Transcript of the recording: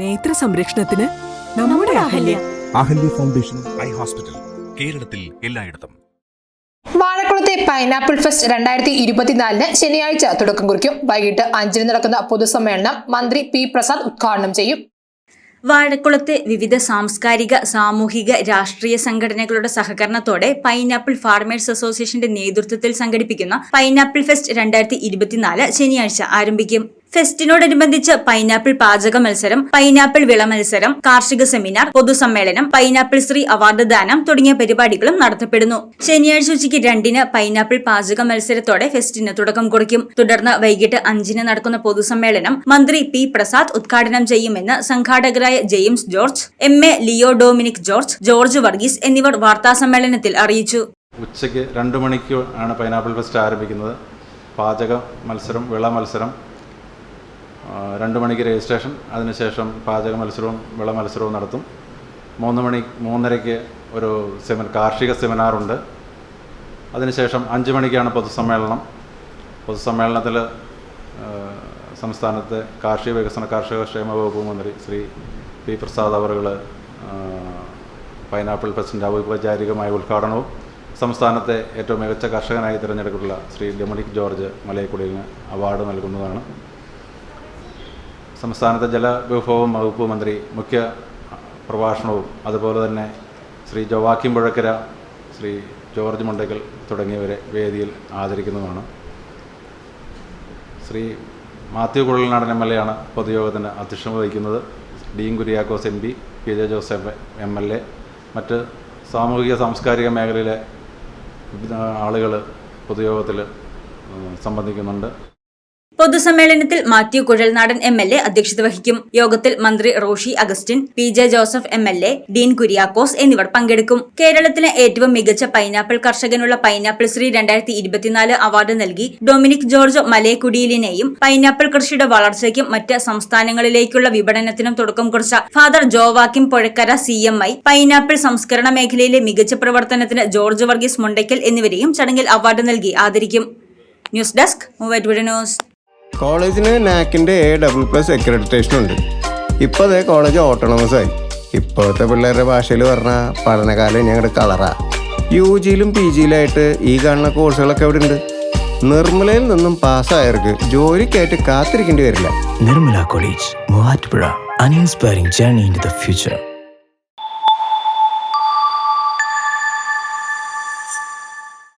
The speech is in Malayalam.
നേത്ര സംരക്ഷണത്തിന് നമ്മുടെ Ahalya. Ahalya. Foundation eye hospital കേരളത്തിൽ എല്ലായിടത്തും. വാഴക്കുളത്തെ പൈനാപ്പിൾ ഫെസ്റ്റ് രണ്ടായിരത്തി ഇരുപത്തിനാലിന് ശനിയാഴ്ച തുടക്കം കുറിക്കും. വൈകിട്ട് അഞ്ചിന് നടക്കുന്ന പൊതുസമ്മേളനം മന്ത്രി പി പ്രസാദ് ഉദ്ഘാടനം ചെയ്യും. വാഴക്കുളത്തെ വിവിധ സാംസ്കാരിക സാമൂഹിക രാഷ്ട്രീയ സംഘടനകളുടെ സഹകരണത്തോടെ പൈനാപ്പിൾ ഫാർമേഴ്സ് അസോസിയേഷന്റെ നേതൃത്വത്തിൽ സംഘടിപ്പിക്കുന്ന പൈനാപ്പിൾ ഫെസ്റ്റ് രണ്ടായിരത്തി ഇരുപത്തിനാല് ശനിയാഴ്ച ആരംഭിക്കും. ഫെസ്റ്റിനോടനുബന്ധിച്ച് പൈനാപ്പിൾ പാചക മത്സരം പൈനാപ്പിൾ വിള മത്സരം കാർഷിക സെമിനാർ പൊതുസമ്മേളനം പൈനാപ്പിൾ ശ്രീ അവാർഡ് ദാനം തുടങ്ങിയ പരിപാടികളും നടത്തപ്പെടുന്നു. ശനിയാഴ്ച ഉച്ചയ്ക്ക് രണ്ടിന് പൈനാപ്പിൾ പാചക മത്സരത്തോടെ ഫെസ്റ്റിന് തുടക്കം കുറിക്കും. തുടർന്ന് വൈകിട്ട് അഞ്ചിന് നടക്കുന്ന പൊതുസമ്മേളനം മന്ത്രി പി പ്രസാദ് ഉദ്ഘാടനം ചെയ്യുമെന്ന് സംഘാടകരായ James George M A Leo Dominic George George Varghese എന്നിവർ വാർത്താസമ്മേളനത്തിൽ അറിയിച്ചു. ഉച്ചയ്ക്ക് രണ്ട് മണിക്ക് ആണ് പൈനാപ്പിൾ ഫെസ്റ്റ് ആരംഭിക്കുന്നത്. പാചക മത്സരം വിള മത്സരം രണ്ട് മണിക്ക് രജിസ്ട്രേഷൻ അതിനുശേഷം പാചക മത്സരവും വിള മത്സരവും നടത്തും. മൂന്ന് മണി മൂന്നരയ്ക്ക് ഒരു സെമിനാർ കാർഷിക സെമിനാറുണ്ട് അതിനുശേഷം അഞ്ച് മണിക്കാണ് പൊതുസമ്മേളനം. പൊതുസമ്മേളനത്തിൽ സംസ്ഥാനത്തെ കാർഷിക വികസന കാർഷിക ക്ഷേമ വകുപ്പ് മന്ത്രി ശ്രീ പി പ്രസാദ് അവറുകൾ പൈനാപ്പിൾ ഫെസ്റ്റിന്റെ ഔപചാരികമായ ഉദ്ഘാടനവും സംസ്ഥാനത്തെ ഏറ്റവും മികച്ച കർഷകനായി തിരഞ്ഞെടുക്കപ്പെട്ടുള്ള ശ്രീ ഡൊമിനിക് ജോർജ് മലയക്കുടിലിന് അവാർഡ് നൽകുന്നതാണ്. സംസ്ഥാനത്തെ ജലവിഭവം വകുപ്പ് മന്ത്രി മുഖ്യ പ്രഭാഷണവും അതുപോലെ തന്നെ ശ്രീ ജോവാക്കിം പുഴക്കര ശ്രീ ജോർജ് മുണ്ടയ്ക്കൽ തുടങ്ങിയവരെ വേദിയിൽ ആദരിക്കുന്നതാണ്. Shri Mathew Kuzhalnadan M L A ആണ് പൊതുയോഗത്തിന് അധ്യക്ഷം വഹിക്കുന്നത്. Dean Kuriakose M P P J Joseph M L A. മറ്റ് സാമൂഹിക സാംസ്കാരിക മേഖലയിലെ ആളുകൾ പൊതുയോഗത്തിൽ സംബന്ധിക്കുന്നുണ്ട്. പൊതുസമ്മേളനത്തിൽ Mathew Kuzhalnadan M L A അധ്യക്ഷത വഹിക്കും. യോഗത്തിൽ മന്ത്രി Roshy Augustine P J Joseph M L A Dean Kuriakose എന്നിവർ പങ്കെടുക്കും. കേരളത്തിലെ ഏറ്റവും മികച്ച പൈനാപ്പിൾ കർഷകനുള്ള പൈനാപ്പിൾ ശ്രീ രണ്ടായിരത്തി ഇരുപത്തിനാല് അവാർഡ് നൽകി ഡൊമിനിക് ജോർജ് മലയക്കുടിയിലിനെയും പൈനാപ്പിൾ കൃഷിയുടെ വളർച്ചയ്ക്കും മറ്റ് സംസ്ഥാനങ്ങളിലേക്കുള്ള വിപണനത്തിനും തുടക്കം കുറിച്ച father Joachim Puzhakkara C M I pineapple സംസ്കരണ മേഖലയിലെ മികച്ച പ്രവർത്തനത്തിന് ജോർജ് വർഗീസ് മുണ്ടയ്ക്കൽ എന്നിവരെയും ചടങ്ങിൽ അവാർഡ് നൽകി ആദരിക്കും. News desk Muvattupuzha news. കോളേജിന് നാക്കിന്റെ എ ഡബിൾ പ്ലസ് അക്രഡിറ്റേഷൻ ഉണ്ട്. ഇപ്പോൾ അതേ കോളേജ് ഓട്ടോണമസ് ആയി. ഇപ്പോഴത്തെ പിള്ളേരുടെ ഭാഷയിൽ പറഞ്ഞാൽ പഠനകാലം ഞങ്ങളുടെ കളറാ. യു ജിയിലും പി ജിയിലായിട്ട് ഈ കാണുന്ന കോഴ്സുകളൊക്കെ ഇവിടെ ഉണ്ട് നിർമ്മലയിൽ നിന്നും പാസ്സായവർക്ക് ജോലിക്കായിട്ട് കാത്തിരിക്കേണ്ടി വരില്ല. Nirmala college Muvattupuzha. An inspiring journey in the future.